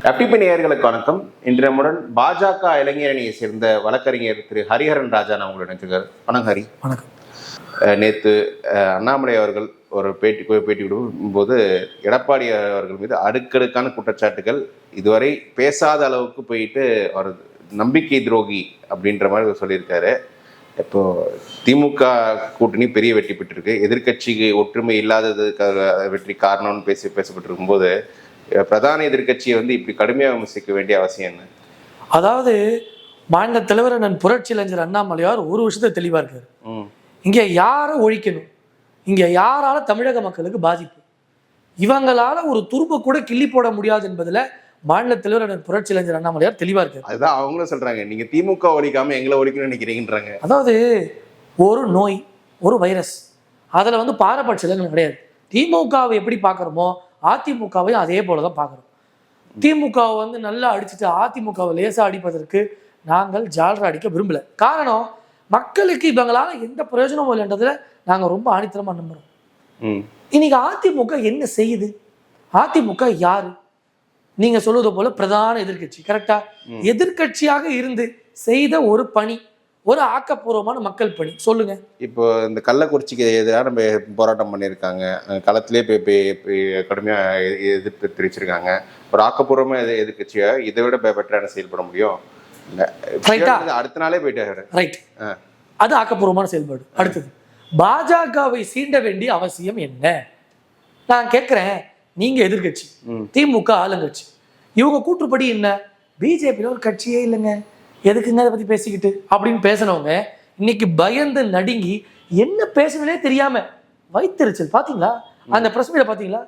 கப்பிப்பி நேயர்களுக்கு வணக்கம். இன்று நம்முடன் பாஜக இளைஞரணியை சேர்ந்த வழக்கறிஞர் திரு ஹரிஹரன் ராஜா நம்மளோட நினைச்சிருக்காரு வணக்கம் ஹரி. வணக்கம். அஹ், அண்ணாமலை அவர்கள் ஒரு பேட்டி பேட்டி கொடுக்கும்போது எடப்பாடி அவர்கள் மீது அடுக்கடுக்கான குற்றச்சாட்டுகள் இதுவரை பேசாத அளவுக்கு போயிட்டு அவர் நம்பிக்கை துரோகி அப்படின்ற மாதிரி சொல்லியிருக்காரு. இப்போ திமுக கூட்டணி பெரிய வெற்றி பெற்றிருக்கு. எதிர்க்கட்சிக்கு ஒற்றுமை இல்லாததுக்காக வெற்றி காரணம்னு பேசி பேசப்பட்டிருக்கும் போது பிரதான எதிர்க்கட்சியை வந்து இப்படி கடுமையாக விமர்சிக்க வேண்டிய அவசியம் என்ன? அதாவது மாநில தலைவர் அண்ணன் புரட்சி இளைஞர் அண்ணாமலையார் ஒரு விஷயத்த தெளிவா இருக்காரு. இங்க யாரை ஒழிக்கணும்? இங்க யாரால தமிழக மக்களுக்கு பாதிப்பு? இவங்களால ஒரு துரும்ப கூட கிள்ளி போட முடியாது என்பதுல மாநில தலைவர் அண்ணன் புரட்சி இளைஞர் அண்ணாமலையார் தெளிவா இருக்காரு. அதுதான் அவங்களும் சொல்றாங்க. நீங்க திமுக ஒழிக்காம எங்களை ஒழிக்கணும்னு நினைக்கிறீங்கன்றாங்க. அதாவது ஒரு நோய் ஒரு வைரஸ் அதுல வந்து பாரபட்சங்கள் கிடையாது. திமுகவை எப்படி பார்க்குறோமோ அதிமுகவையும் அதே போல தான் பார்க்குறோம். திமுகவை வந்து நல்லா அடிச்சுட்டு அதிமுகவை லேசா அடிப்பதற்கு நாங்கள் ஜால்ரா அடிக்க விரும்பல. காரணம் மக்களுக்கு இவங்களால எந்த பிரயோஜனமும் இல்லைன்றதுல நாங்க ரொம்ப ஆணித்தரமா நம்புறோம் ம். இன்னைக்கு அதிமுக என்ன செய்யுது? அதிமுக யாரு? நீங்க சொல்வது போல பிரதான எதிர்க்கட்சி கரெக்டா ம். எதிர்க்கட்சியாக இருந்து செய்த ஒரு பணி ஒரு ஆக்கப்பூர்வமான மக்கள் பணி. சொல்லுங்க. இப்போ இந்த கள்ளக்குறிச்சிக்கு எதிராக நம்ம போராட்டம் பண்ணியிருக்காங்க. களத்திலே போய் கடுமையாக எதிர்ப்பு தெரிவிச்சிருக்காங்க. ஒரு ஆக்கப்பூர்வமாக எது எதிர்க்கட்சியா இதை விட பெட்டரான செயல்பட முடியும்? அடுத்த நாளே போயிட்டாரு ரைட். அது ஆக்கப்பூர்வமான செயல்பாடு. அடுத்தது பாஜகவை சீண்ட வேண்டிய அவசியம் என்ன? நான் கேட்கிறேன் நீங்க எதிர்க்கட்சி ம். திமுக ஆளுங்கட்சி. இவங்க கூற்றுப்படி என்ன? பிஜேபியில் ஒரு கட்சியே இல்லைங்க. எதுக்குங்க அதை பத்தி பேசிக்கிட்டு? அப்படின்னு பேசினவங்க இன்னைக்கு பயந்து நடுங்கி என்ன பேசணும்னே தெரியாம வைத்தறிச்சல் பாத்தீங்களா? அந்த பிரஸ் மீட பாத்தீங்களா?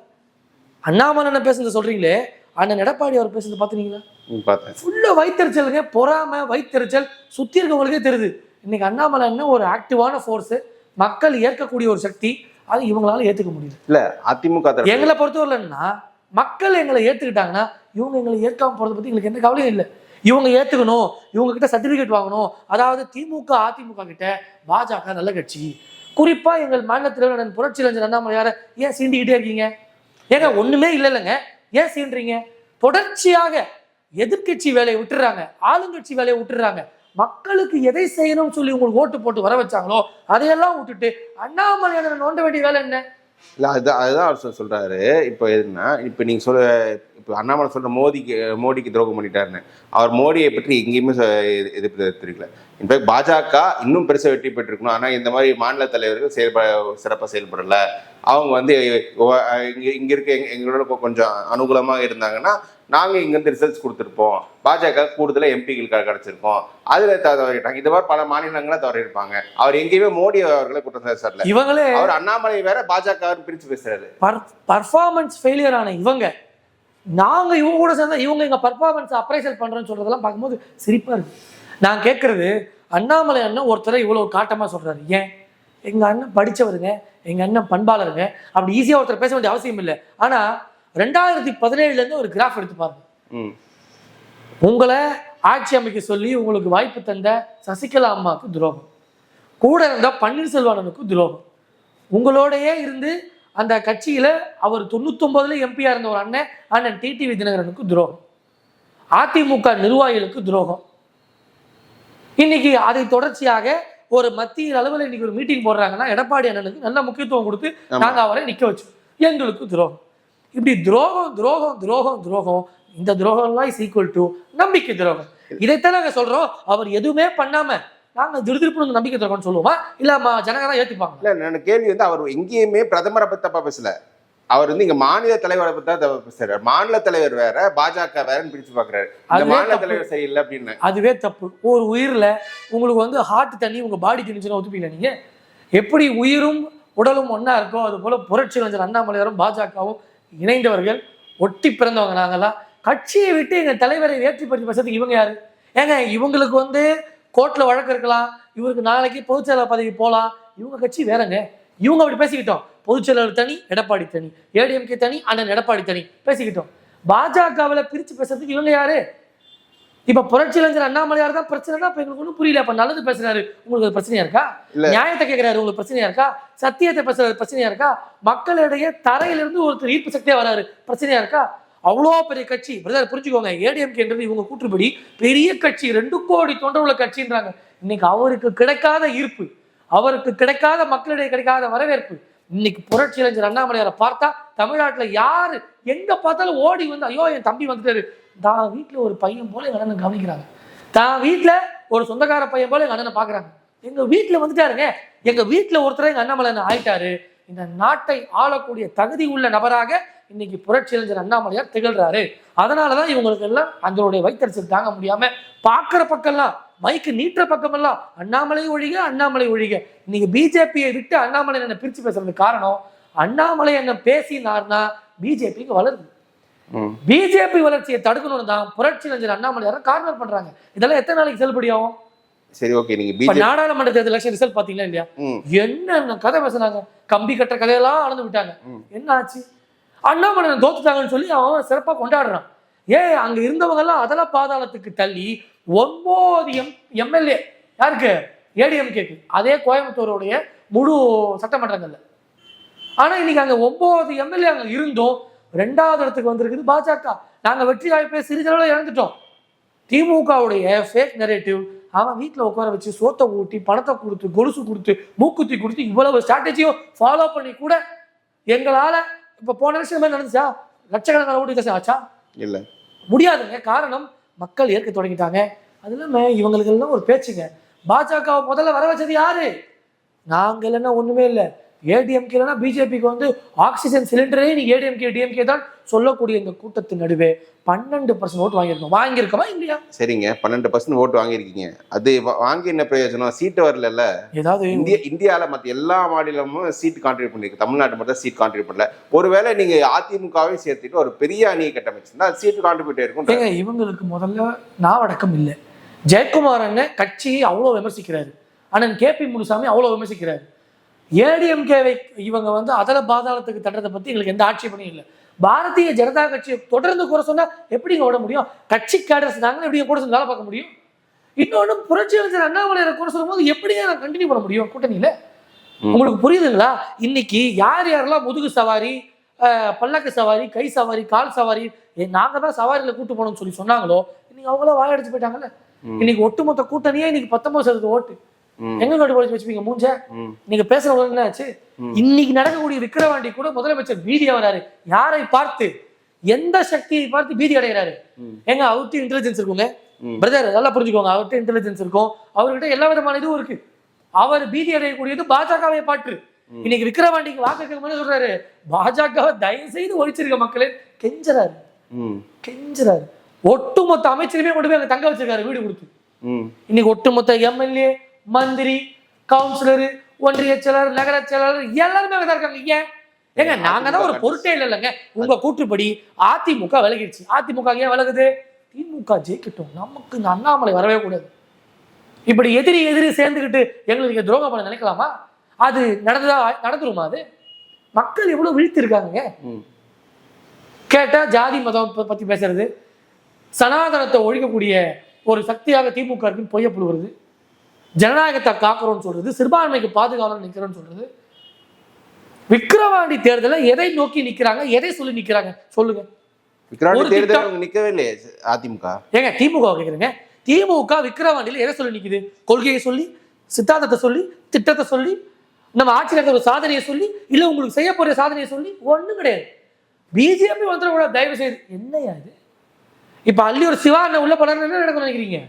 அண்ணாமலை பேசுனது சொல்றீங்களே? அண்ணன் எடப்பாடி அவர் பேசுனது பாத்தீங்களா? ம், பார்த்தேன். ஃபுல்லா வைத்தறிச்சலுங்க பொறாம வைத்தறிச்சல் சுத்தி இருக்கவங்களுக்கே தெரியுது. இன்னைக்கு அண்ணாமலை அண்ணன் ஒரு ஆக்டிவான ஃபோர்ஸ் மக்கள் ஏற்கக்கூடிய ஒரு சக்தி. அது இவங்களால ஏத்துக்க முடியல. இல்ல அதிமுக எங்களை பொறுத்தவரைலன்னா மக்கள் எங்களை ஏத்துக்கிட்டாங்கன்னா இவங்க எங்களை ஏற்காம போறதை பத்தி எங்களுக்கு எந்த கவலையும் இல்லை. இவங்க ஏற்றுக்கணும் இவங்க கிட்ட சர்டிஃபிகேட் வாங்கணும். அதாவது திமுக அதிமுக கிட்ட பாஜக நல்ல கட்சி. குறிப்பாக எங்கள் மாநிலத்தில் தலைவர் புரட்சி இளைஞர் அண்ணாமலையார ஏன் சீண்டிக்கிட்டே இருக்கீங்க? ஏங்க ஒன்றுமே இல்லை இல்லைங்க ஏன் சீன்றீங்க தொடர்ச்சியாக எதிர்க்கட்சி வேலையை விட்டுறாங்க ஆளுங்கட்சி வேலையை விட்டுறாங்க. மக்களுக்கு எதை செய்யணும்னு சொல்லி உங்களுக்கு ஓட்டு போட்டு வர வச்சாங்களோ அதையெல்லாம் விட்டுட்டு அண்ணாமலையான நோண்ட வேண்டிய வேலை என்ன? இல்ல அதுதான் அதுதான் அவர் சொல்கிறாரு சொல்றாரு. இப்போ எதுனா இப்போ நீங்க சொல்ல இப்போ அண்ணாமலை சொல்கிற மோடிக்கு மோடிக்கு துரோகம் பண்ணிட்டாருன்னு. அவர் மோடியை பற்றி எங்கேயுமே எதிர்ப்பு தெரிவிக்கல. இன்ஃபேக்ட் பாஜக இன்னும் பெருசா வெற்றி பெற்றிருக்கணும். ஆனா இந்த மாதிரி மாநில தலைவர்கள் செயல்பட சிறப்பா செயல்படல. அவங்க வந்து இங்க இங்க இருக்க எங்க- எங்களோட கொஞ்சம் அனுகூலமாக இருந்தாங்கன்னா நாங்க இங்க இருந்து ரிசல்ட்ஸ் கொடுத்துருப்போம். பாஜக கூடுதலா எம்பிகள் கிடைச்சிருக்கோம். அதுல தவறிட்டாங்க. இது மாதிரி பல மாநிலங்கள தவறியிருப்பாங்க. அவர் எங்கேயுமே மோடி அவர்களை குற்றம் சாட்டல இவங்களே அவர் அண்ணாமலை வேற பாஜக பிரிச்சு பேசுறாரு. பர்ஃபார்மன்ஸ் ஃபெயிலியர் ஆன இவங்க. நாங்க இவங்க கூட சேர்ந்தா இவங்க எங்க பர்ஃபார்மன்ஸ் அப்ரைசல் பண்றோம்னு சொல்றதெல்லாம் பார்க்கும்போது சிரிப்பா இருக்கு. நான் கேட்கறது அண்ணாமலை அண்ணன் ஒருத்தரை இவ்வளவு காட்டமா சொல்றாரு. ஏன்? எங்க அண்ணன் படிச்சவருங்க எங்க அண்ணன் பண்பாளருங்க. அப்படி ஈஸியா ஒருத்தர் பேச வேண்டிய அவசியம் இல்லை. ஆனா ரெண்டாயிரத்தி பதினேழுல இருந்து ஒரு கிராஃப் எடுத்து பாருங்க. ம். உங்களை ஆட்சி அமைக்க சொல்லி உங்களுக்கு வாய்ப்பு தந்த சசிகலா அம்மாவுக்கு துரோகம். கூட இருந்த பன்னீர்செல்வனுக்கு துரோகம். உங்களோடயே இருந்து அந்த கட்சியில அவர் தொண்ணூத்தொன்பதுல எம்பியா இருந்த ஒரு அண்ணன் அண்ணன் டிடிவி தினகரனுக்கு துரோகம். அதிமுக நிர்வாகிகளுக்கு துரோகம். இன்னைக்கு அதை தொடர்ச்சியாக ஒரு மத்திய அளவில் இன்னைக்கு ஒரு மீட்டிங் போடுறாங்கன்னா எடப்பாடி அண்ணனுக்கு நல்ல முக்கியத்துவம் கொடுத்து. நாங்க அவரை நிக்க வச்சோம். எங்களுக்கு துரோகம். இப்படி துரோகம் துரோகம் துரோகம் துரோகம். இந்த துரோகம்லாம் இஸ் ஈக்குவல் டு நம்பிக்கை துரோகம். இதைத்தான் நாங்க சொல்றோம். அவர் எதுவுமே பண்ணாம நாங்க திருதிருப்பு நம்பிக்கை துரோகம்னு சொல்லுவோமா? இல்ல ஜனங்க தான் ஏத்துப்பாங்க இல்ல கேள்வி வந்து அவர் எங்கேயுமே பிரதமரை தப்பா பேசல. அவர் வந்து இங்க மாநில தலைவரை பத்தி தான் பேசுறாரு. மாநில தலைவர் வேற பாஜக வேறன்னு பிரிச்சு பாக்குறாரு அதுவே மாநில. தலைவர் சரியில்லை அப்படின்னு. அதுவே தப்பு. ஒரு உயிர்ல உங்களுக்கு வந்து ஹார்ட் தண்ணி உங்க பாடி தண்ணிச்சுன்னா ஒத்துப்பீங்களா நீங்க? எப்படி உயிரும் உடலும் ஒண்ணா இருக்கோ அது போல புரட்சி இளைஞர் அண்ணாமலையாரும் பாஜகவும் இணைந்தவர்கள் ஒட்டி பிறந்தவங்க நாங்கெல்லாம் கட்சியை விட்டு எங்க தலைவரை வேற்றி பற்றி பேசுறதுக்கு இவங்க யாரு? ஏங்க இவங்களுக்கு வந்து கோர்ட்ல வழக்கு இருக்கலாம் இவருக்கு நாளைக்கு பொதுச்செயலாளர் பதவி போலாம் இவங்க கட்சி வேறங்க. இவங்க அப்படி பேசிக்கிட்டோம். பொதுச்செயலாளர் தனி எடப்பாடி தனி ஏடிஎம்கே தனி அண்ணன் எடப்பாடி தனி. பேசிக்கிட்டோம். பாஜகவில் பிரிச்சு பேசுறதுக்கு இவங்க யாரு? இப்ப புரட்சி இளைஞர் அண்ணாமலையார் தான் பிரச்சனைனா இப்ப எங்களுக்கு ஒன்றும் புரியல. அப்ப நல்லது பேசுறாரு. உங்களுக்கு அது பிரச்சனையா இருக்கா. நியாயத்தை கேட்கிறாரு உங்களுக்கு பிரச்சனையா இருக்கா? சத்தியத்தை பேசுறது பிரச்சனையா இருக்கா? மக்களிடையே தரையிலிருந்து ஒருத்தர் ஈர்ப்பு சக்தியா வராரு. பிரச்சனையா இருக்கா? அவ்வளோ பெரிய கட்சி. பிரதர் புரிஞ்சுக்கோங்க. ஏடிஎம்கேன்றது இவங்க கூற்றுப்படி பெரிய கட்சி. ரெண்டு கோடி தொண்டர் உள்ள கட்சின்றாங்க. இன்னைக்கு அவருக்கு கிடைக்காத ஈர்ப்பு அவருக்கு கிடைக்காத மக்களிடையே கிடைக்காத வரவேற்பு இன்னைக்கு புரட்சியலைஞர் அண்ணாமலையாரை பார்த்தா தமிழ்நாட்டில் யார்? எங்கே பார்த்தாலும் ஓடி வந்து ஐயோ என் தம்பி வந்துட்டாரு. தான் வீட்டில் ஒரு பையன் போல எங்கள் அண்ணனை கவனிக்கிறாங்க. தான் வீட்டில் ஒரு சொந்தக்கார பையன் போல எங்கள் அண்ணனை பார்க்குறாங்க. எங்கள் வீட்டில் வந்துட்டாருங்க. எங்கள் வீட்டில் ஒருத்தர் எங்கள் அண்ணாமலையன் ஆயிட்டாரு. இந்த நாட்டை ஆளக்கூடிய தகுதி உள்ள நபராக இன்னைக்கு புரட்சியலைஞர் அண்ணாமலையார் திகழ்றாரு. அதனாலதான் இவங்களுக்கு எல்லாம் அதனுடைய வைத்தறிச்சல் தாங்க முடியாமல் பார்க்குற பக்கம்லாம் மைக்கு நீட்டுற பக்கமெல்லாம் அண்ணாமலை ஒழிக அண்ணாமலை ஒழிக. இன்னைக்கு பிஜேபியை விட்டு அண்ணாமலை என்ன பிரிச்சு பேசுறதுக்கு காரணம் அண்ணாமலை என்ன பேசினார்னா பிஜேபிக்கு வளருது. பிஜேபி வளர்ச்சியை தடுக்கணும்னு தான் புரட்சி இளைஞர் அண்ணாமலையார கார்னர் பண்றாங்க. இதெல்லாம் எத்தனை நாளைக்கு செல்லுபடியாகும் சரி ஓகே நீங்க நாடாளுமன்ற தேர்தல் எலெக்ஷன் ரிசல்ட் பாத்தீங்களா இல்லையா? ம். என்னென்ன கதை பேசுனாங்க? கம்பி கட்டுற கதையெல்லாம் அளந்து விட்டாங்க. என்ன ஆச்சு? அண்ணாமலை தோத்துட்டாங்கன்னு சொல்லி அவன் சிறப்பா கொண்டாடுறான். ஏன் அங்க இருந்தவங்க எல்லாம் அதெல்லாம் பாதாளத்துக்கு தள்ளி ஒன்பது எம் எம்எல்ஏ. யாருக்கு? ஏடிஎம்கேக்கு. அதே கோயம்புத்தூருடைய முழு சட்டமன்றங்கள்ல. ஆனா இன்னைக்கு அங்க ஒன்பது எம்எல்ஏ அங்க இருந்தும் ரெண்டாவது இடத்துக்கு வந்திருக்குது பாஜக. நாங்க வெற்றி வாய்ப்பை சிறிதளவு இழந்துட்டோம். திமுகவுடைய ஃபேக் நெரேட்டிவ் அவன் வீட்டில் உட்கார வச்சு சோத்தை ஊட்டி பணத்தை கொடுத்து கொலுசு கொடுத்து மூக்குத்தி கொடுத்து இவ்வளவு ஸ்ட்ராட்டஜியும் ஃபாலோ பண்ணி கூட எங்களால இப்போ போன வருஷம் நடந்துச்சா? லட்சக்கணக்கான ஓட்டு ஆச்சா இல்ல. முடியாதுங்க. காரணம் மக்கள் ஏற்க தொடங்கிட்டாங்க. அது இல்லாமல் இவங்களுக்கெல்லாம் ஒரு பேச்சுங்க. பாஜகவை முதல்ல வர வச்சது யாரு? நாங்கள் இல்லைன்னா ஒன்றுமே இல்லை. ஏடிஎம்கே இல்லைன்னா பிஜேபிக்கு வந்து ஆக்சிஜன் சிலிண்டரே நீ ஏடிஎம்கே டிஎம்கே தான் சொல்லக்கூடிய இந்த கூட்டத்தின் நடுவே பன்னெண்டு பர்சன்ட் ஓட்டு வாங்கியிருக்கோம். வாங்கியிருக்கோமா இல்லையா? சரிங்க. பன்னெண்டு பர்சன்ட் ஓட்டு வாங்கியிருக்கீங்க. அது வாங்கி என்ன பிரயோஜனம்? சீட்டு வரல ஏதாவது இந்திய இந்தியால மத்த எல்லா மாநிலமும் சீட் கான்ட்ரிபியூட் பண்ணிருக்கு. தமிழ்நாட்டு மட்டும் சீட் கான்ட்ரிபியூட் பண்ணல. ஒருவேளை நீங்க அதிமுகவை சேர்த்துட்டு ஒரு பெரிய அணியை கட்டமைச்சிருந்தா சீட் கான்ட்ரிபியூட் இருக்கும் இவங்களுக்கு முதல்ல நாவடக்கம் இல்லை. ஜெயக்குமார் அண்ணன் கட்சியை அவ்வளோ விமர்சிக்கிறாரு. அண்ணன் கேபி முனுசாமி அவ்வளோ விமர்சிக்கிறாரு. ஏடிஎம்கேவை இவங்க வந்து அதல பாதாளத்துக்கு தட்டுறதை பத்தி எங்களுக்கு எந்த ஆட்சேபனையும் இல்லை. பாரதிய ஜனதா கட்சியை தொடர்ந்து குறை சொன்னா எப்படிங்க விட முடியும்? கட்சி கேடர்ஸ் நாங்களும் எப்படி கூட வேலை பார்க்க முடியும்? இன்னொன்று புரட்சி அமைச்சர் அண்ணாமலையாரை குறை சொல்லும் போது எப்படிங்க நான் கண்டினியூ பண்ண முடியும்? கூட்டணியில. உங்களுக்கு புரியுதுங்களா? இன்னைக்கு யார் யாரெல்லாம் முதுகு சவாரி பல்லக்கு சவாரி கை சவாரி கால் சவாரி ஏ, நாங்க தான் சவாரியில கூட்டு போகணும்னு சொல்லி சொன்னாங்களோ இன்னைக்கு அவங்களாம் வாயடிச்சு போயிட்டாங்கல்ல. இன்னைக்கு ஒட்டுமொத்த கூட்டணியே இன்னைக்கு பத்தொன்பது சதவீத ஓட்டு. எங்க கட்டு போய் வச்சுப்பீங்க மூஞ்ச? நீங்க பேசுறவங்க என்ன ஆச்சு. இன்னைக்கு நடக்கக்கூடிய விக்கிரவாண்டி கூட முதலமைச்சர் பீதியா வராரு யாரை பார்த்து? எந்த சக்தியை பார்த்து பீதி அடைகிறாரு. எங்க அவர்கிட்ட இன்டெலிஜென்ஸ் இருக்குங்க. பிரதர் நல்லா புரிஞ்சுக்கோங்க. அவர்கிட்ட இன்டெலிஜென்ஸ் இருக்கும். அவர்கிட்ட எல்லா விதமான இதுவும் இருக்கு. அவர் பீதி அடையக்கூடியது பாஜகவை பாற்று ம். இன்னைக்கு விக்கிரவாண்டிக்கு வாக்கு கேட்கும் சொல்றாரு பாஜகவை தயவு செய்து ஒழிச்சிருக்க மக்களே. கெஞ்சறாரு. கெஞ்சறாரு. ஒட்டுமொத்த அமைச்சருமே கொண்டு போய் அங்க தங்க வச்சிருக்காரு வீடு கொடுத்து. இன்னைக்கு ஒட்டுமொத்த எம்எல்ஏ மந்திரி கவுன்சிலர் ஒன்றிய செயலாளர் நகர செயலாளர் எல்லாருமே அங்கதான் இருக்காங்க. ஏன்? ஏங்க நாங்க தான் ஒரு பொருட்டே இல்லை இல்லைங்க உங்க கூற்றுப்படி அதிமுக விலகிடுச்சு. அதிமுக ஏன் விலகுது? திமுக ஜெயிக்கட்டும். நமக்கு இந்த அண்ணாமலை வரவே கூடாது. இப்படி எதிரி எதிரி சேர்ந்துக்கிட்டு எங்களுக்கு துரோகம் பண்ண நினைக்கலாமா? அது நடந்ததா நடந்துருமா அது? மக்கள் எவ்வளவு விழித்திருக்காங்க. கேட்டா ஜாதி மதம் பத்தி பேசுறது சனாதனத்தை ஒழிக்கக்கூடிய ஒரு சக்தியாக திமுக இருக்குன்னு பொய்ய புழுவுறது ஜனநாயகத்தை காக்கிறோம்னு சொல்றது சிறுபான்மைக்கு பாதுகாவலர் நிக்கிறோம்னு சொல்றது. விக்கிரவாண்டி தேர்தலில் எதை நோக்கி நிக்கிறாங்க எதை சொல்லி நிக்கிறாங்க? சொல்லுங்க. ஒரு தேர்தல் நிக்கவே இல்லையே அதிமுக? ஏங்க திமுக கேக்குறேங்க? திமுக விக்கிரவாண்டியில் எதை சொல்லி நிக்குது? கொள்கையை சொல்லி சித்தாந்தத்தை சொல்லி திட்டத்தை சொல்லி நம்ம ஆட்சியில் இருக்கிற ஒரு சாதனையை சொல்லி இல்ல உங்களுக்கு செய்ய சாதனையை சொல்லி ஒண்ணும் கிடையாது. பிஜேபி வந்துடக்கூடாது தயவு செய்து என்னையா இது? இப்ப அள்ளியூர் சிவா அண்ணன் உள்ள பலர் என்ன நடக்கும் நினைக்கிறீங்க?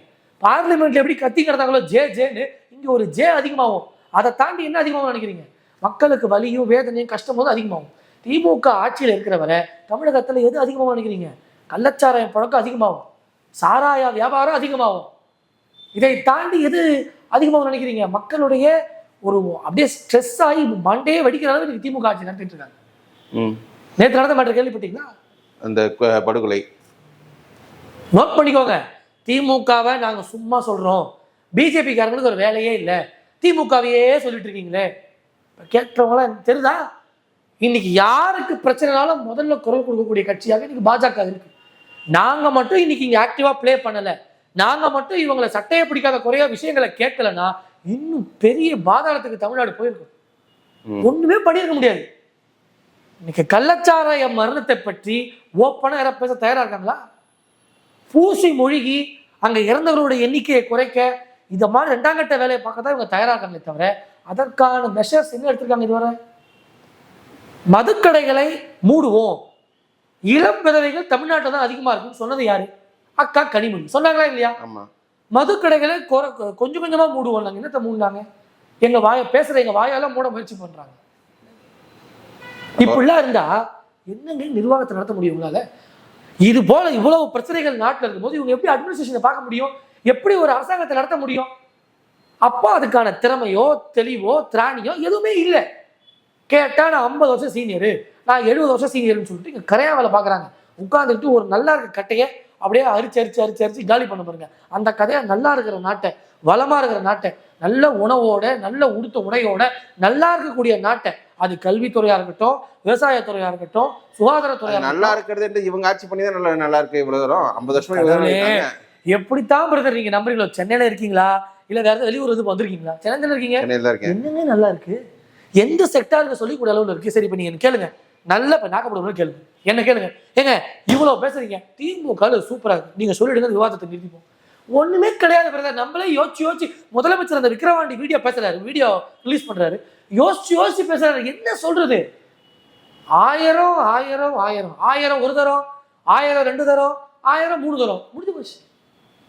பார்லிமெண்ட்ல எப்படி கத்தி கிடந்தாங்களோ ஜே ஜேன்னு இங்க ஒரு ஜே அதிகமாகும். அதை தாண்டி என்ன அதிகமாகும் நினைக்கிறீங்க? மக்களுக்கு வலியும் வேதனையும் கஷ்டமும் அதிகமாகும். திமுக ஆட்சியில் இருக்கிற வரை தமிழகத்துல எது அதிகமாகும் நினைக்கிறீங்க? கள்ளச்சாராயம் பழக்கம் அதிகமாகும். சாராய வியாபாரம் அதிகமாகும். இதை தாண்டி எது அதிகமாகும் நினைக்கிறீங்க? மக்களுடைய ஒரு அப்படியே ஸ்ட்ரெஸ் ஆகி மண்டே வெடிக்கிற அளவு இன்னைக்கு திமுக ஆட்சி நடத்திட்டு இருக்காங்க. நேற்று நடந்த மாற்ற கேள்விப்பட்டீங்களா? அந்த படுகொலை. நோட் பண்ணிக்கோங்க. திமுகவை நாங்க சும்மா சொல்றோம். பிஜேபிக்காரங்களுக்கு ஒரு வேலையே இல்லை. திமுகவையே சொல்லிட்டு இருக்கீங்களே. இப்ப கேட்கறவங்களாம் தெரியுதா? இன்னைக்கு யாருக்கு பிரச்சனைனாலும் முதல்ல குரல் கொடுக்கக்கூடிய கட்சியாக இன்னைக்கு பாஜக இருக்கு. நாங்க மட்டும் இன்னைக்கு இங்க ஆக்டிவா ப்ளே பண்ணல. நாங்க மட்டும் இவங்களை சட்டையை பிடிக்காத குறைய விஷயங்களை கேட்கலன்னா இன்னும் பெரிய பாதாளத்துக்கு தமிழ்நாடு போயிருக்கும். ம். ஒண்ணுமே பண்ணியிருக்க முடியாது. இன்னைக்கு கள்ளச்சாராய மரணத்தை பற்றி ஓப்பனாக யாராவது பேச தயாரா இருக்காங்களா? பூசி மொழிகி அங்க இறந்தவர்களுடைய எண்ணிக்கையை குறைக்க இந்த மாதிரி ரெண்டாம் கட்ட வேலையை பார்க்க தான் இவங்க தயாரா இருக்காங்களே தவிர அதற்கான மெஷர்ஸ் என்ன எடுத்திருக்காங்க இதுவரை? மதுக்கடைகளை மூடுவோம். இளம் விதவைகள் தமிழ்நாட்டில் தான் அதிகமா இருக்குன்னு சொன்னது யாரு? அக்கா கனிமொழி. சொன்னாங்களா இல்லையா? ஆமா. மதுக்கடைகளை கொஞ்சம் கொஞ்சமா மூடுவோம் நாங்க. என்னத்தை மூடினாங்க? எங்க வாய பேசுற எங்க வாயால மூட முயற்சி பண்றாங்க. இப்படிலாம் இருந்தா என்னங்க நிர்வாகத்தை நடத்த முடியும் உங்களால? இது போல இவ்வளவு பிரச்சனைகள் நாட்டில் இருக்கும்போது இவங்க எப்படி அட்மினிஸ்ட்ரேஷனை பார்க்க முடியும்? எப்படி ஒரு அரசாங்கத்தை நடத்த முடியும்? அப்போ அதுக்கான திறமையோ தெளிவோ திராணியோ எதுவுமே இல்லை. கேட்டால் நான் ஐம்பது வருஷம் சீனியரு நான் எழுபது வருஷம் சீனியர்னு சொல்லிட்டு இங்கே கரையா வேலை பார்க்குறாங்க. உட்காந்துக்கிட்டு ஒரு நல்லா இருக்க கட்டையை அப்படியே அரிச்சு அரிச்சு அரிச்சு அரிச்சு காலி பண்ண பாருங்க. அந்த கதையை நல்லா இருக்கிற நாட்டை வளமா இருக்கிற நாட்டை நல்ல உணவோட நல்ல உடுத்த உடையோட நல்லா இருக்கக்கூடிய நாட்டை அது கல்வித்துறையா இருக்கட்டும் விவசாயத்துறையா இருக்கட்டும் சுகாதாரத்துறையா நல்லா இருக்கிறது இவங்க ஆட்சி பண்ணி தான் நல்லா நல்லா இருக்கு இவ்வளவு தூரம். ஐம்பது வருஷமா. எப்படித்தான் பிரதர் நீங்க நம்புறீங்களோ சென்னையில இருக்கீங்களா? இல்ல வேற வெளியூர் எதுவும் வந்திருக்கீங்களா? சென்னையில இருக்கீங்க? என்னங்க நல்லா இருக்கு? எந்த செக்டாருக்கு சொல்லிக்கூடிய அளவுல இருக்கு? சரி இப்ப நீங்க கேளுங்க. நல்ல இப்போ நாக்கப்படுவோம் கேளுங்க. என்ன கேளுங்க? ஏங்க இவ்வளோ பேசுறீங்க. திமுக சூப்பராக இருக்கு. நீங்கள் சொல்லிடுங்க விவாதத்தை நிறுத்திப்போம். ஒண்ணுமே கிடையாது பிரதர் நம்மளே யோசிச்சு யோசிச்சு முதலமைச்சர் அந்த விக்ரவாண்டி வீடியோ பேசுறாரு. வீடியோ ரிலீஸ் பண்றாரு. யோசிச்சு யோசிச்சு பேசுறாரு. என்ன சொல்றது? ஆயிரம் ஆயிரம் ஆயிரம். ஆயிரம் ஒரு தரம் ஆயிரம் ரெண்டு தரம் ஆயிரம் மூணு தரம். முடிஞ்சு போச்சு.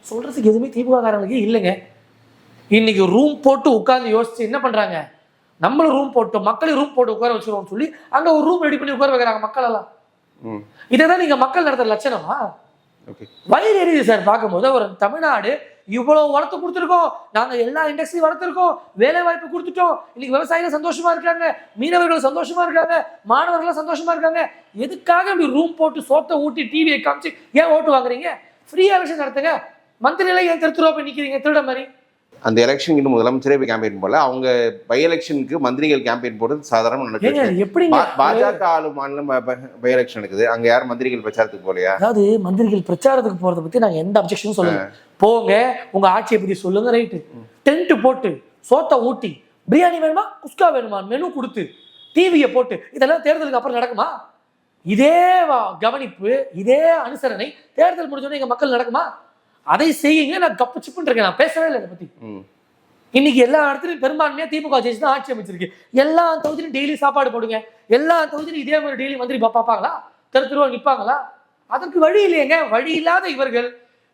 சொல்றதுக்கு எதுவுமே திமுக காரங்களுக்கு இல்லைங்க. இன்னைக்கு ரூம் போட்டு உட்காந்து யோசிச்சு என்ன பண்றாங்க? நம்மளும் ரூம் போட்டு மக்களையும் ரூம் போட்டு உட்கார வச்சிருவோம்னு சொல்லி அங்க ஒரு ரூம் ரெடி பண்ணி உட்கார வைக்கிறாங்க மக்கள் எல்லாம் இதைதான் நீங்க மக்கள் நடத்துற லட்சணமா? ஓகே வயிறு எரியுது சார் பார்க்கும்போது. ஒரு தமிழ்நாடு இவ்வளவு வளர்த்து கொடுத்துருக்கோம். நாங்க எல்லா இண்டஸ்ட்ரியும் வளர்த்துருக்கோம். வேலை வாய்ப்பு கொடுத்துட்டோம். இன்னைக்கு விவசாயிகள் சந்தோஷமா இருக்காங்க. மீனவர்கள் சந்தோஷமா இருக்காங்க. மாணவர்கள் சந்தோஷமா இருக்காங்க. எதுக்காக இப்படி ரூம் போட்டு சோத்தை ஊட்டி டிவியை காமிச்சு ஏன் ஓட்டு வாங்குறீங்க? ஃப்ரீ எலெக்ஷன் நடத்துங்க. மந்திரிகளை ஏன் திருத்துருவா போய் நிக்கிறீங்க? திருட மாதிரி. அந்த எலெக்ஷன் இன்னும் முதலமைச்சரே போய் கேம்பெயின் போல அவங்க பை எலெக்ஷனுக்கு மந்திரிகள் கேம்பெயின் போடுறது சாதாரண நடக்குது எப்படிங்க? பா- பாஜக ஆளு மாநிலம் பை எலெக்ஷன் இருக்குது. அங்க யாரும் மந்திரிகள் பிரச்சாரத்துக்கு போலையா அதாவது மந்திரிகள் பிரச்சாரத்துக்கு போறத பத்தி நாங்க எந்த அப்ஜெக்ஷனும் சொல்லுங்க போங்க உங்க ஆட்சியை பத்தி சொல்லுங்க ரைட்டு டென்ட் போட்டு சோத்தை ஊட்டி பிரியாணி வேணுமா குஸ்கா வேணுமா மெனு கொடுத்து டிவியை போட்டு இதெல்லாம் தேர்தலுக்கு அப்புறம் நடக்குமா? இதே கவனிப்பு இதே அனுசரணை தேர்தல் முடிஞ்சோடனே எங்க மக்கள் நடக்குமா? அதை செய்யுங்க நான் கப்பு சிப்புன்னு இருக்கேன். நான் பேசவே இல்லை இதை பத்தி. இன்னைக்கு எல்லா இடத்துலையும் பெரும்பான்மையா திமுக ஜெயிச்சு தான் ஆட்சி அமைச்சிருக்கு. எல்லா தொகுதியிலும் டெய்லி சாப்பாடு போடுங்க. எல்லா தொகுதியிலும் இதே மாதிரி டெய்லி மந்திரி பா- பார்ப்பாங்களா? தெரு தெருவா நிற்பாங்களா அதற்கு வழி இல்லையேங்க. வழி இல்லாத இவர்கள்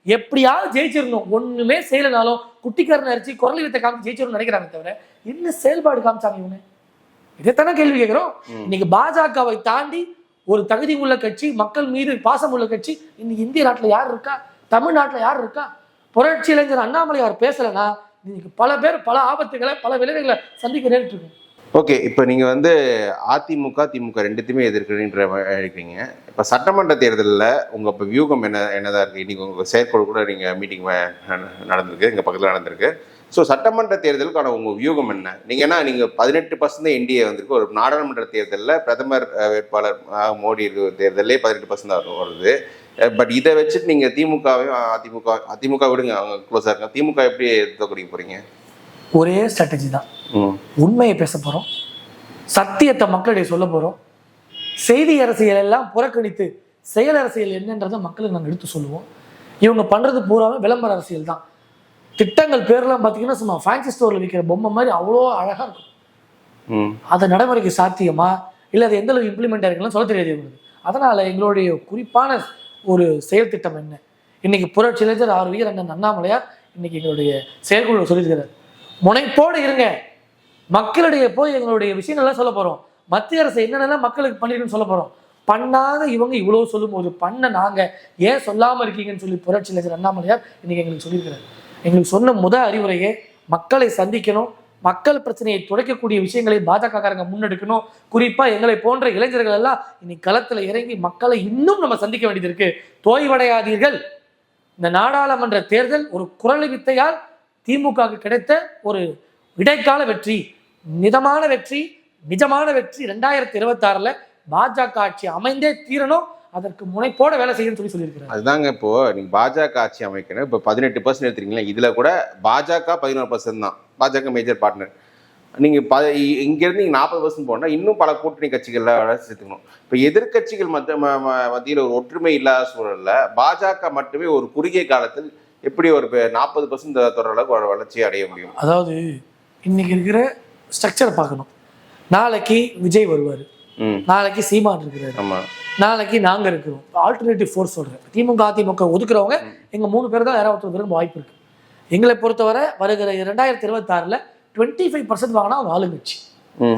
எப்படியாவது ஜெயிச்சிடணும். ஒண்ணுமே செய்யலனாலும் குட்டிக்காரன் அரிச்சு குரல் வித்தை காமிச்சு ஜெயிச்சிடணும்னு நினைக்கிறாங்க தவிர என்ன செயல்பாடு காமிச்சாங்க இவங்க? இதைத்தானே கேள்வி கேட்கிறோம். இன்னைக்கு பாஜகவை தாண்டி ஒரு தகுதி உள்ள கட்சி மக்கள் மீது பாசம் உள்ள கட்சி இன்னைக்கு இந்திய நாட்டுல யார் இருக்கா? தமிழ்நாட்டில் யார் இருக்கா? புரட்சி இளைஞர் அண்ணாமலையார் பேசலைன்னா இன்னைக்கு பல பேர் பல ஆபத்துகளை பல விளைவுகளை சந்திக்க நேரிட்டு இருக்கு ஓகே இப்போ நீங்கள் வந்து அதிமுக திமுக ரெண்டுத்தையுமே எதிர்க்கிறீன்ற இருக்கீங்க இப்போ சட்டமன்ற தேர்தலில் உங்கள் இப்போ வியூகம் என்ன என்னதான் இருக்குது இன்றைக்கி உங்கள் செயற்குழு கூட நீங்கள் மீட்டிங் நடந்திருக்கு எங்கள் பக்கத்தில் நடந்திருக்கு. ஸோ சட்டமன்ற தேர்தலுக்கான உங்கள் வியூகம் என்ன? நீங்கள் ஏன்னா நீங்கள் பதினெட்டு பர்சன்ட் என்டிஏ வந்திருக்கு. ஒரு நாடாளுமன்ற தேர்தலில் பிரதமர் வேட்பாளர் மோடி மோடி தேர்தலே பதினெட்டு பர்சன்ட் வருது. பட் இதை வச்சுட்டு நீங்கள் திமுகவையும் அதிமுக அதிமுக விடுங்க. அவங்க க்ளோஸாக இருக்காங்க. திமுக எப்படி தோக்கடிக்க போகிறீங்க ஒரே ஸ்ட்ராட்டஜி தான். உண்மையை பேச போறோம். சத்தியத்தை மக்களிடையே சொல்ல போறோம். செய்தி அரசியல் எல்லாம் புறக்கணித்து செயல் அரசியல் என்னன்றதை மக்களுக்கு நாங்கள் எடுத்து சொல்லுவோம். இவங்க பண்றது பூராவே விளம்பர அரசியல் தான். திட்டங்கள் பேர்லாம் பார்த்தீங்கன்னா சும்மா ஃபேன்சி ஸ்டோரில் விற்கிற பொம்மை மாதிரி அவ்வளோ அழகா இருக்கும். அது நடைமுறைக்கு சாத்தியமா? இல்லை அது எந்த அளவு இம்ப்ளிமெண்ட் ஆயிருக்குன்னு சொல்ல தெரியாது இவங்களுக்கு. அதனால எங்களுடைய குறிப்பான ஒரு செயல் திட்டம் என்ன? இன்னைக்கு புரட்சி இளைஞர் ஆர் வீரர் அண்ணன் அண்ணாமலையார் இன்னைக்கு எங்களுடைய செயற்குழு சொல்லியிருக்கிறார். முனைப்போடு இருங்க. மக்களிடையே போய் எங்களுடைய விஷயங்கள்லாம் சொல்ல போகிறோம் மத்திய அரசு என்னென்னலாம் மக்களுக்கு பண்ணிருக்குன்னு சொல்ல போகிறோம் பண்ணாத இவங்க இவ்வளோ சொல்லும்போது பண்ண நாங்கள் ஏன் சொல்லாமல் இருக்கீங்கன்னு சொல்லி புரட்சி இளைஞர் அண்ணாமலையார் இன்னைக்கு எங்களுக்கு சொல்லியிருக்கிறார். எங்களுக்கு சொன்ன முத அறிவுரையே மக்களை சந்திக்கணும் மக்கள் பிரச்சனையை துடைக்கக்கூடிய விஷயங்களை பாஜகக்காரங்க முன்னெடுக்கணும். குறிப்பாக எங்களை போன்ற இளைஞர்கள் எல்லாம் இன்னைக்கு களத்தில் இறங்கி மக்களை இன்னும் நம்ம சந்திக்க வேண்டியது இருக்கு. தோய்வடையாதீர்கள். இந்த நாடாளுமன்ற தேர்தல் ஒரு குரல் வித்தையால் திமுகவுக்கு கிடைத்த ஒரு இடைக்கால வெற்றி மிதமான வெற்றி நிஜமான வெற்றி ரெண்டாயிரத்தி இருபத்தாறில் பாஜக ஆட்சி அமைந்தே தீரணும். அதற்கு முனைப்போட வேலை செய்யணும்னு சொல்லி சொல்லியிருக்கிறார். அதுதாங்க இப்போ நீங்க பாஜக ஆட்சி அமைக்கணும். இப்போ பதினெட்டு பர்சன்ட் எடுத்துறீங்களா இதுல கூட பாஜக பதினோரு பர்சன்ட் தான். பாஜக மேஜர் பார்ட்னர் நீங்க ப இங்கேருந்து நீங்கள் நீங்க நாற்பது பர்சன்ட் போனா இன்னும் பல கூட்டணி கட்சிகள்ல சேர்த்துக்கணும். இப்ப எதிர்க்கட்சிகள் மத்திய ம- மத்தியில் ஒரு ஒற்றுமை இல்லாத சூழல்ல பாஜக மட்டுமே ஒரு குறுகிய காலத்தில் எப்படி ஒரு நாற்பது பர்சன்ட் தொடர் அளவுக்கு ஒரு வளர்ச்சியை அடைய முடியும்? அதாவது இன்னைக்கு இருக்கிற ஸ்ட்ரக்சரை பார்க்கணும். நாளைக்கு விஜய் வருவார். நாளைக்கு சீமான் இருக்கிறாரு. ஆமா. நாளைக்கு நாங்க இருக்கிறோம். ஆல்டர்னேட்டிவ் ஃபோர்ஸ் சொல்றேன். திமுக அதிமுக ஒதுக்குறவங்க எங்க மூணு பேர் தான் யாராவது ஒருத்தருக்கு வாய்ப்பு இருக்கு. எங்களை பொறுத்தவரை வருகிற இரண்டாயிரத்தி இருபத்தாறுல டுவெண்ட்டி ஃபைவ் பர்சன்ட் வாங்கினா அவங்க ஆளுங்கட்சி.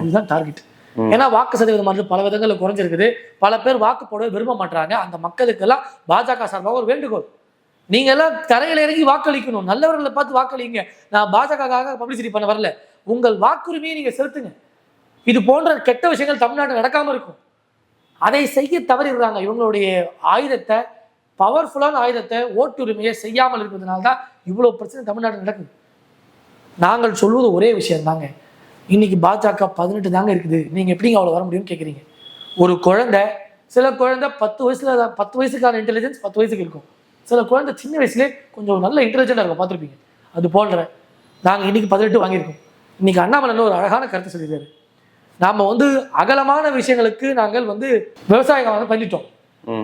இதுதான் டார்கெட் ஏன்னா வாக்கு சதவீதம் வந்து பல விதங்களில் குறைஞ்சிருக்குது. பல பேர் வாக்கு போட விரும்ப மாட்டாங்க அந்த மக்களுக்கெல்லாம் பாஜக சார்பாக ஒரு வேண்டுகோள். நீங்க எல்லாம் தரையில இறங்கி வாக்களிக்கணும். நல்லவர்களை பார்த்து வாக்களிங்க. நான் பாஜகக்காக பப்ளிசிட்டி பண்ண வரல. உங்கள் வாக்குரிமையை நீங்க செலுத்துங்க. இது போன்ற கெட்ட விஷயங்கள் தமிழ்நாட்டில் நடக்காம இருக்கும். அதை செய்ய தவறிடுறாங்க. இவங்களுடைய ஆயுதத்தை பவர்ஃபுல்லான ஆயுதத்தை ஓட்டுரிமையை செய்யாமல் இருக்கிறதுனால தான் இவ்வளோ பிரச்சனை தமிழ்நாட்டில் நடக்குது. நாங்கள் சொல்வது ஒரே விஷயம் தாங்க. இன்னைக்கு பாஜக பதினெட்டு தாங்க இருக்குது. நீங்க எப்படிங்க அவ்வளோ வர முடியும்னு கேட்குறீங்க ஒரு குழந்தை சில குழந்தை பத்து வயசுல பத்து வயசுக்கான இன்டெலிஜென்ஸ் பத்து வயசுக்கு இருக்கும். சில குழந்தை சின்ன வயசுலேயே கொஞ்சம் நல்ல இன்டெலிஜென்ட்டாக இருக்கும் பார்த்துருப்பீங்க. அது போன்ற நாங்கள் இன்னைக்கு பதினெட்டு வாங்கியிருக்கோம். இன்னைக்கு அண்ணாமலை ஒரு அழகான கருத்து சொல்லியிருக்காரு. நாம வந்து அகலமான விஷயங்களுக்கு நாங்கள் வந்து விவசாயம் வந்து பண்ணிட்டோம்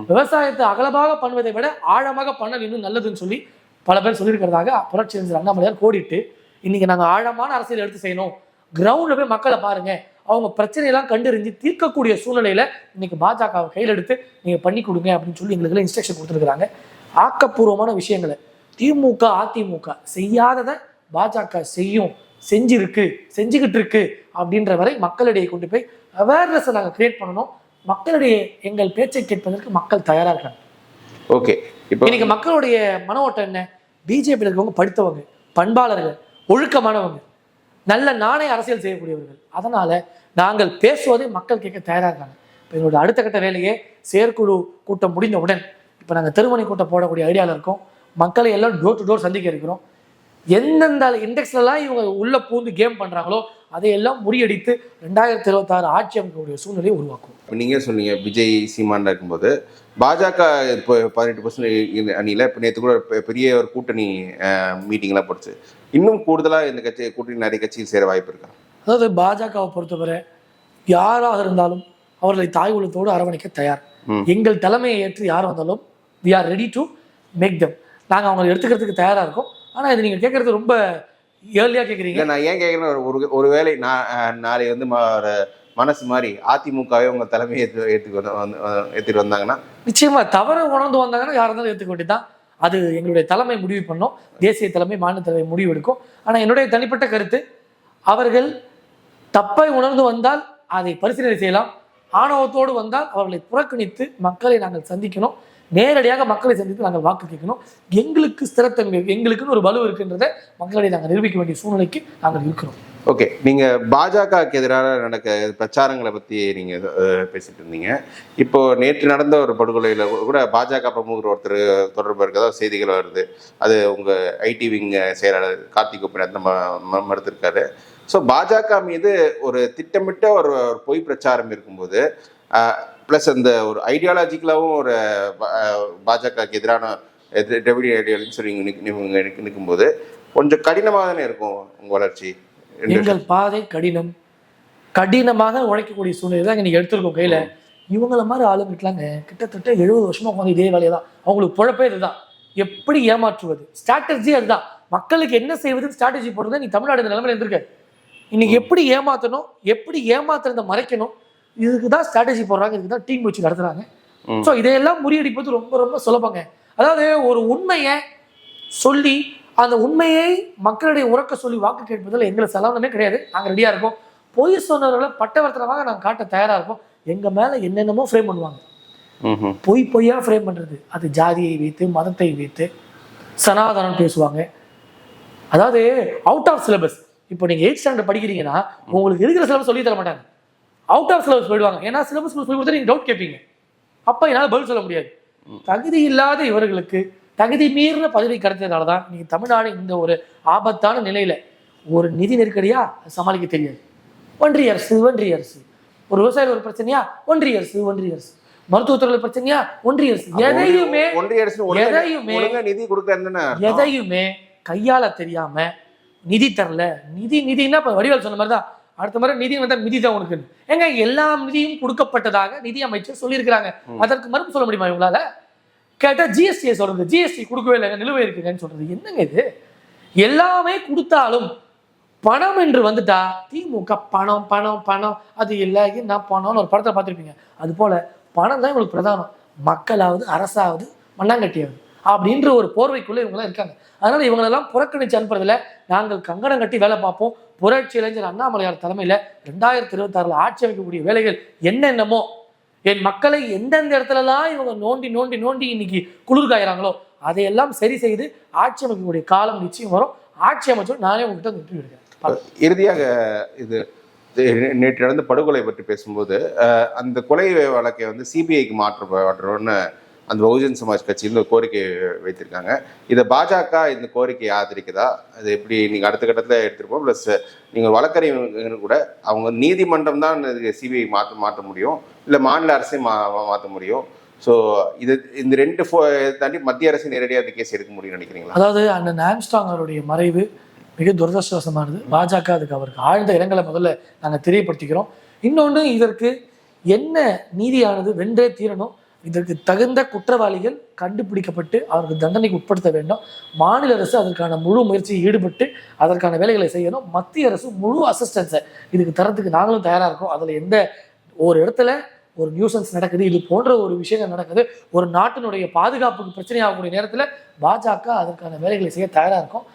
விவசாயத்தை அகலமாக பண்ணுவதை விட ஆழமாக பண்ண இன்னும் நல்லதுன்னு சொல்லி பல பேர் சொல்லியிருக்கிறதாக புரட்சி அறிஞர் அண்ணாமலையார் கோடிட்டு இன்னைக்கு நாங்கள் ஆழமான அரசியல் எடுத்து செய்யணும். கிரவுண்ட்ல போய் மக்களை பாருங்க. அவங்க பிரச்சனையெல்லாம் கண்டறிஞ்சு தீர்க்கக்கூடிய சூழ்நிலையில இன்னைக்கு பாஜகவை கையில் எடுத்து நீங்க பண்ணி கொடுங்க அப்படின்னு சொல்லி எங்களுக்கு இன்ஸ்ட்ரக்ஷன் கொடுத்துருக்காங்க ஆக்கப்பூர்வமான விஷயங்களை. திமுக அதிமுக செய்யாததை பாஜக செய்யும் செஞ்சிருக்கு செஞ்சுக்கிட்டு இருக்கு அப்படின்ற வரை மக்களிடையே கொண்டு போய் அவேர்னஸை நாங்கள் கிரியேட் பண்ணணும். மக்களிடையே எங்கள் பேச்சை கேட்பதற்கு மக்கள் தயாரா இருக்காங்க. ஓகே இப்போ இன்னைக்கு மக்களுடைய மன ஓட்டம் என்ன? பிஜேபியில் இருக்கவங்க படித்தவங்க பண்பாளர்கள் ஒழுக்கமானவங்க நல்ல நாணய அரசியல் செய்யக்கூடியவர்கள். அதனால நாங்கள் பேசுவதை மக்கள் கேட்க தயாரா இருக்காங்க. இப்போ எங்களோட அடுத்த கட்ட வேலையே செயற்குழு கூட்டம் முடிந்தவுடன் இப்போ நாங்கள் திருமணி கூட்டம் போடக்கூடிய ஐடியாவில் இருக்கோம். மக்களை எல்லாம் டோர் டு டோர் சந்திக்க இருக்கிறோம். எந்தெந்த இண்டெக்ஸ்லலாம் இவங்க உள்ள பூந்து கேம் பண்றாங்களோ அதையெல்லாம் முறியடித்து ரெண்டாயிரத்தி இருபத்தாறு ஆட்சி அமைக்கக்கூடிய சூழ்நிலையை உருவாக்கும் இப்ப நீங்க சொன்னீங்க விஜய் சீமான் இருக்கும்போது பாஜக இப்போ பதினெட்டு பர்சன்ட் அணியில் இப்போ நேற்று கூட பெரிய ஒரு கூட்டணி மீட்டிங்லாம் போடுச்சு இன்னும் கூடுதலாக இந்த கட்சி கூட்டணி நிறைய கட்சியில் சேர வாய்ப்பு இருக்கா? அதாவது பாஜகவை பொறுத்தவரை யாராக இருந்தாலும் அவர்களை தாய் உள்ளத்தோடு அரவணைக்க தயார். எங்கள் தலைமையை ஏற்று யார் வந்தாலும் we are ready to make them நாங்கள் அவங்களை எடுத்துக்கிறதுக்கு தயாராக இருக்கோம். ஆனால் இது நீங்கள் கேட்குறது ரொம்ப ஏர்லியாக கேட்குறீங்க நான் ஏன் கேட்குறேன் ஒரு ஒருவேளை நான் அஹ், நாளை வந்து ஒரு மனசு மாதிரி அதிமுகவே உங்க தலைமையை ஏற்று ஏற்றுக்கு ஏற்றிட்டு வந்தாங்கன்னா? நிச்சயமா தவறு உணர்ந்து வந்தாங்கன்னா யாராக இருந்தாலும் ஏற்றுக்க வேண்டியதுதான். அது எங்களுடைய தலைமை முடிவு பண்ணோம். தேசிய தலைமை மாநில தலைமை முடிவு எடுக்கும். ஆனால் என்னுடைய தனிப்பட்ட கருத்து அவர்கள் தப்பை உணர்ந்து வந்தால் அதை பரிசீலனை செய்யலாம். ஆணவத்தோடு வந்தால் அவர்களை புறக்கணித்து மக்களை நாங்கள் சந்திக்கணும். நேரடியாக மக்களை சந்தித்து நாங்கள் வாக்கு கேட்கணும். எங்களுக்கு ஸ்திரத்தன்மை எங்களுக்குன்னு ஒரு வலு இருக்குன்றதை மக்களை நாங்கள் நிரூபிக்க வேண்டிய சூழ்நிலைக்கு நாங்கள் இருக்கிறோம். ஓகே நீங்க பாஜகவுக்கு எதிராக நடக்க பிரச்சாரங்களை பத்தி நீங்க பேசிட்டு இருந்தீங்க. இப்போ நேற்று நடந்த ஒரு படுகொலையில கூட பாஜக பிரமுகர் ஒருத்தர் தொடர்பு இருக்கதா செய்திகள் வருது. அது உங்க ஐடி விங் செயலாளர் கார்த்திக் அந்த ம- மறுத்திருக்காரு. ஸோ பாஜக மீது ஒரு திட்டமிட்ட ஒரு ஒரு பொய் பிரச்சாரம் இருக்கும்போது ப்ளஸ் அந்த ஒரு ஐடியாலஜிக்கலாகவும் ஒரு பாஜகவுக்கு எதிரான டெபிடி ஐடியாலஜின்னு சொல்லி நிக்க- நிற்கும்போது கொஞ்சம் கடினமாக தானே இருக்கும் உங்க வளர்ச்சி? எங்கள் பாதை கடினம். கடினமாக உழைக்கக்கூடிய சூழ்நிலை தான் நீங்க எடுத்திருக்கோம் கையில. இவங்கள மாதிரி ஆளுங்கிட்டலாங்க கிட்டத்தட்ட எழுபது வருஷமா உட்காந்து இதே வேலையை தான். அவங்களுக்கு பொழப்பே இதுதான். எப்படி ஏமாற்றுவது? ஸ்ட்ராட்டஜி அதுதான். மக்களுக்கு என்ன செய்வதுன்னு ஸ்ட்ராட்டஜி போடுறது நீ தமிழ்நாடு நிலைமையில இருந்திருக்க. இன்னைக்கு எப்படி ஏமாத்தணும்? எப்படி ஏமாத்துறத மறைக்கணும்? இதுக்கு தான் ஸ்ட்ராட்டஜி போடுறாங்க இதுக்கு தான் டீம் வச்சு நடத்துறாங்க. ஸோ இதையெல்லாம் முறியடிப்பது ரொம்ப ரொம்ப சுலபங்க. அதாவது ஒரு உண்மையை சொல்லி அந்த உண்மையை மக்களிடையே உறக்க சொல்லி வாக்கு கேட்பதில் எங்களுக்கு சலனமே கிடையாது. நாங்கள் ரெடியாக இருக்கோம் பொய் சொன்னவர்களை பட்டவர்த்தனமாக நாங்கள் காட்ட தயாராக இருக்கோம் எங்கள் மேலே என்னென்னமோ ஃப்ரேம் பண்ணுவாங்க. பொய் பொய்யா ஃப்ரேம் பண்ணுறது அது ஜாதியை வைத்து மதத்தை வைத்து சனாதனம் பேசுவாங்க. அதாவது அவுட் ஆஃப் சிலபஸ் இப்போ நீங்கள் எயிட் ஸ்டாண்டர்ட் படிக்கிறீங்கன்னா உங்களுக்கு இருக்கிற சிலபஸ் சொல்லி தர மாட்டாங்க. அவுட் ஆஃப் சிலபஸ் போயிடுவாங்க ஏன்னா சிலபஸ் சொல்லி கொடுத்தா நீங்கள் டவுட் கேட்பீங்க அப்போ என்னால் பதில் சொல்ல முடியாது. தகுதி இல்லாத இவர்களுக்கு தகுதி மீறின பதவி கிடைத்ததுனால தான் இன்னைக்கு தமிழ்நாடு இந்த ஒரு ஆபத்தான நிலையில ஒரு நிதி நெருக்கடியா சமாளிக்க தெரியாது. ஒன்றிய அரசு ஒன்றிய அரசு. ஒரு விவசாயிகள் ஒரு பிரச்சனையா? ஒன்றிய அரசு ஒன்றிய அரசு. மருத்துவத்துறையில் பிரச்சனையா? ஒன்றிய அரசு. எதையுமே ஒன்றிய அரசு எதையுமே நிதி கொடுக்கறதுன்னு எதையுமே கையாள தெரியாம நிதி தரல. நிதி நிதினா இப்ப வடிவேல் சொன்ன மாதிரி தான் அடுத்த முறை நிதி வந்தா மிதி தான் உனக்கு. ஏங்க எல்லா நிதியும் கொடுக்கப்பட்டதாக நிதி அமைச்சர் சொல்லியிருக்கிறாங்க. அதற்கு மறுப்பு சொல்ல முடியுமா இவங்களால? கேட்டா ஜிஎஸ்டியை சொல்றது. ஜிஎஸ்டி கொடுக்கவே இல்லைங்க நிலுவை இருக்குங்கன்னு சொல்றது. என்னங்க இது? எல்லாமே கொடுத்தாலும் பணம் என்று வந்துட்டா திமுக பணம் பணம் பணம். அது இல்லை என்ன பணம்னு ஒரு படத்தை பார்த்துருப்பீங்க. அது போல பணம் தான் இவங்களுக்கு பிரதானம். மக்களாவது அரசாவது மண்ணாங்கட்டியாவது. அப்படின்ற ஒரு போர்வைக்குள்ளே இவங்களாம் இருக்காங்க. அதனால் இவங்களெல்லாம் புறக்கணிச்சு அனுப்புறதுல நாங்கள் கங்கணம் கட்டி வேலை பார்ப்போம். புரட்சி இளைஞர் அண்ணாமலையார் தலைமையில் ரெண்டாயிரத்தி இருபத்தாறுல ஆட்சி அமைக்கக்கூடிய வேலைகள் என்னென்னமோ என் மக்களை எந்தெந்த இடத்துலலாம் இவங்க நோண்டி நோண்டி நோண்டி இன்னைக்கு குளிர் காயிறாங்களோ அதையெல்லாம் சரி செய்து ஆட்சி அமைக்கக்கூடிய காலம் நிச்சயம் வரும். ஆட்சி அமைச்சர் நானே உங்ககிட்ட வந்து interview எடுக்கிறேன். இறுதியாக இது நேற்று நடந்த படுகொலை பற்றி பேசும்போது அந்த கொலை வழக்கை வந்து சிபிஐக்கு மாற்ற மாற்றணும்னு அந்த பகுஜன் சமாஜ் கட்சியில் ஒரு கோரிக்கை வைத்திருக்காங்க. இதை பாஜக இந்த கோரிக்கையை ஆதரிக்குதா? அது எப்படி நீங்கள் அடுத்த கட்டத்தில் எடுத்துருப்போம் ப்ளஸ் நீங்கள் வழக்கறிஞர்கள் கூட அவங்க நீதிமன்றம் தான் சிபிஐ மாற்ற மாற்ற முடியும். இல்லை மாநில அரசே மா மாற்ற முடியும். ஸோ இது இந்த ரெண்டு ஃபோ தாண்டி மத்திய அரசு நேரடியாக அந்த கேஸ் எடுக்க முடியும்னு நினைக்கிறீங்களா? அதாவது அண்ணன் ஆம்ஸ்டாங் அவருடைய மறைவு மிக துரதிருஷ்டவசமானது. பாஜக அதுக்கு அவருக்கு ஆழ்ந்த இடங்களை முதல்ல நாங்கள் தெரியப்படுத்திக்கிறோம். இன்னொன்று இதற்கு என்ன நீதியானது? வென்றே தீரணும். இதற்கு தகுந்த குற்றவாளிகள் கண்டுபிடிக்கப்பட்டு அவருக்கு தண்டனைக்கு உட்படுத்த வேண்டும். மாநில அரசு அதற்கான முழு முயற்சியில் ஈடுபட்டு அதற்கான வேலைகளை செய்யணும். மத்திய அரசு முழு அசிஸ்டன்ஸை இதுக்கு தரத்துக்கு நாங்களும் தயாராக இருக்கோம். அதில் எந்த ஒரு இடத்துல ஒரு நியூசன்ஸ் நடக்குது இது போன்ற ஒரு விஷயங்கள் நடக்குது ஒரு நாட்டினுடைய பாதுகாப்புக்கு பிரச்சனை ஆகக்கூடிய நேரத்தில் பாஜக அதற்கான வேலைகளை செய்ய தயாராக இருக்கும்.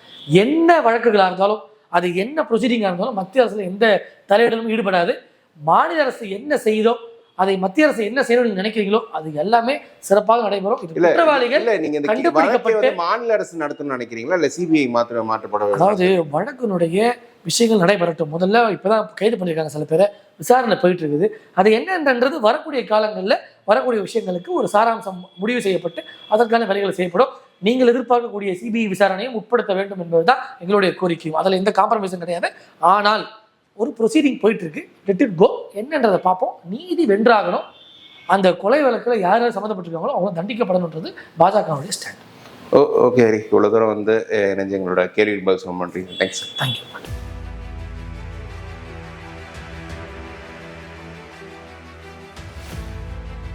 என்ன வழக்குகளாக இருந்தாலும் அது என்ன ப்ரொசீடிங்காக இருந்தாலும் மத்திய அரசில் எந்த தலையிடலும் ஈடுபடாது. மாநில அரசு என்ன செய்தோ அதை மத்திய அரசு என்ன செய்யணும்னு நினைக்கிறீங்களோ அது எல்லாமே சிறப்பாக நடைபெறும். இது குற்றவாளிகள் கண்டுபிடிக்கப்பட்டு- மாநில அரசு நடத்தணும்னு நினைக்கிறீங்களா? இல்ல சிபிஐ மாற்ற மாற்றப்பட அதாவது வழக்கினுடைய விஷயங்கள் நடைபெறட்டும். முதல்ல இப்பதான் கைது பண்ணியிருக்காங்க சில பேரை. விசாரணை போயிட்டு இருக்குது அது என்னன்றது வரக்கூடிய காலங்களில் வரக்கூடிய விஷயங்களுக்கு ஒரு சாராம்சம் முடிவு செய்யப்பட்டு அதற்கான வேலைகள் செய்யப்படும். நீங்கள் எதிர்பார்க்கக்கூடிய சிபிஐ விசாரணையும் உட்படுத்த வேண்டும் என்பதுதான் எங்களுடைய கோரிக்கையும். அதில் எந்த காம்ப்ரமைஸும் கிடையாது. ஆனால் ஒரு ப்ரொசீடிங் போயிட்டு இருக்கு லெட் இட் கோ என்னன்றதை பார்ப்போம். நீதி வென்றாகணும். அந்த கொலை வழக்கில் யார் யார் சம்மந்தப்பட்டிருக்காங்களோ அவங்க தண்டிக்கப்படணுன்றது பாஜகவுடைய ஸ்டாண்ட் ஓகே ஹரி. இவ்வளவு தூரம் வந்து இணைஞ்சு எங்களோட பதில் சொல்ல மாட்டீங்க தேங்க்ஸ் தேங்க்யூ